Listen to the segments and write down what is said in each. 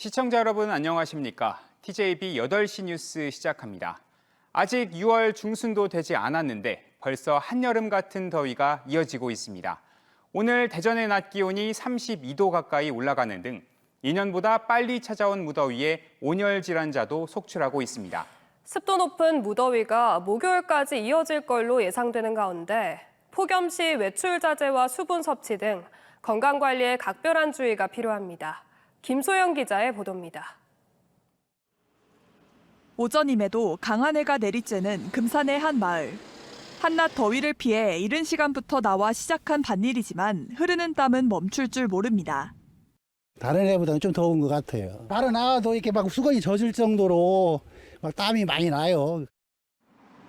시청자 여러분 안녕하십니까? TJB 8시 뉴스 시작합니다. 아직 6월 중순도 되지 않았는데 벌써 한여름 같은 더위가 이어지고 있습니다. 오늘 대전의 낮 기온이 32도 가까이 올라가는 등 2년보다 빨리 찾아온 무더위에 온열 질환자도 속출하고 있습니다. 습도 높은 무더위가 목요일까지 이어질 걸로 예상되는 가운데 폭염 시 외출 자제와 수분 섭취 등 건강 관리에 각별한 주의가 필요합니다. 김소영 기자의 보도입니다. 오전임에도 강한 해가 내리쬐는 금산의 한 마을. 한낮 더위를 피해 이른 시간부터 나와 시작한 밭일이지만 흐르는 땀은 멈출 줄 모릅니다. 다른 해보다는 좀 더운 것 같아요. 바로 나와도 이렇게 막 수건이 젖을 정도로 막 땀이 많이 나요.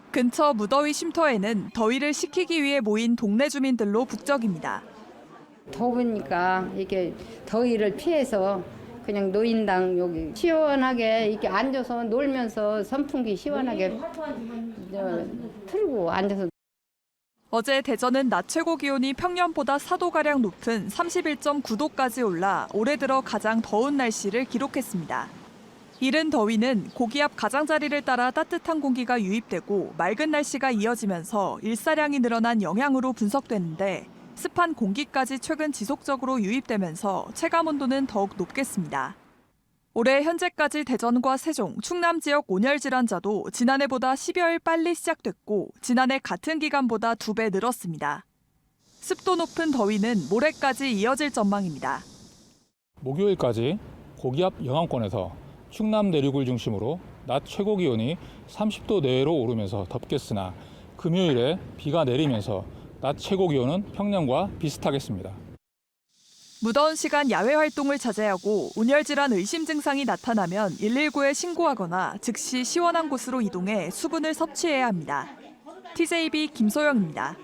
근처 무더위 쉼터에는 더위를 식히기 위해 모인 동네 주민들로 북적입니다. 더우니까 이렇게 더위를 피해서 그냥 노인당 여기 시원하게 이렇게 앉아서 놀면서 선풍기 시원하게 저, 틀고 앉아서 어제 대전은 낮 최고 기온이 평년보다 4도가량 높은 31.9도까지 올라 올해 들어 가장 더운 날씨를 기록했습니다. 이른 더위는 고기압 가장자리를 따라 따뜻한 공기가 유입되고 맑은 날씨가 이어지면서 일사량이 늘어난 영향으로 분석됐는데 습한 공기까지 최근 지속적으로 유입되면서 체감 온도는 더욱 높겠습니다. 올해 현재까지 대전과 세종, 충남 지역 온열 질환자도 지난해보다 10여일 빨리 시작됐고 지난해 같은 기간보다 두배 늘었습니다. 습도 높은 더위는 모레까지 이어질 전망입니다. 목요일까지 고기압 영향권에서 충남 내륙을 중심으로 낮 최고 기온이 30도 내외로 오르면서 덥겠으나 금요일에 비가 내리면서 낮 최고 기온은 평년과 비슷하겠습니다. 무더운 시간 야외 활동을 자제하고 온열 질환 의심 증상이 나타나면 119에 신고하거나 즉시 시원한 곳으로 이동해 수분을 섭취해야 합니다. TJB 김소영입니다.